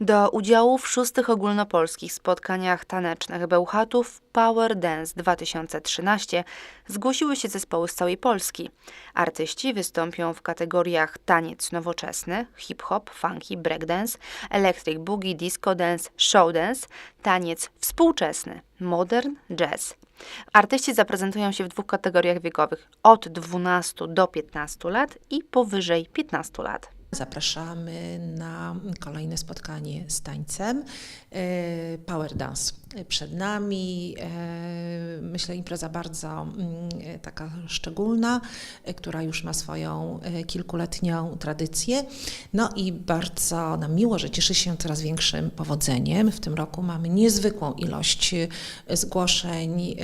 Do udziału w szóstych ogólnopolskich spotkaniach tanecznych Bełchatów Power Dance 2013 zgłosiły się zespoły z całej Polski. Artyści wystąpią w kategoriach taniec nowoczesny, hip-hop, funky, breakdance, electric boogie, disco dance, show dance, taniec współczesny, modern, jazz. Artyści zaprezentują się w dwóch kategoriach wiekowych od 12 do 15 lat i powyżej 15 lat. Zapraszamy na kolejne spotkanie z tańcem. e, Power Dance przed nami. e, Myślę, impreza bardzo mm, taka szczególna, e, która już ma swoją kilkuletnią tradycję. No i bardzo nam miło, że cieszy się coraz większym powodzeniem. W tym roku mamy niezwykłą ilość zgłoszeń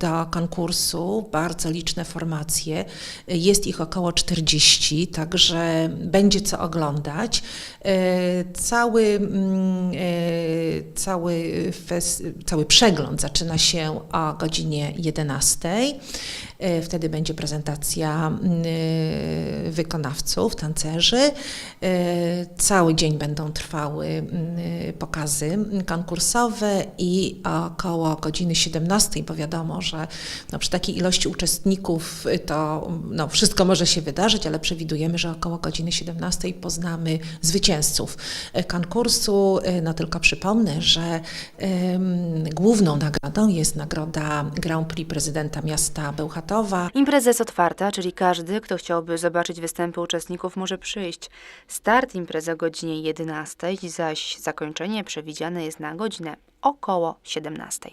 do konkursu, bardzo liczne formacje. Jest ich około 40, także będzie co oglądać. E, Cały, mm, e, cały, cały przegląd zaczyna się o godzinie 11. E, Wtedy będzie prezentacja mm, wykonawców, tancerzy. Cały dzień będą trwały mm, pokazy konkursowe i około godziny 17, bo wiadomo, że no, przy takiej ilości uczestników to no, wszystko może się wydarzyć, ale przewidujemy, że około godziny 17 poznamy zwycięzców e, konkursu. E, No tylko przypomnę, że główną nagrodą jest nagroda Grand Prix prezydenta miasta Bełchatowa. Impreza jest otwarta, czyli każdy, kto chciałby zobaczyć występy uczestników, może przyjść. Start imprezy o godzinie 11, zaś zakończenie przewidziane jest na godzinę około 17.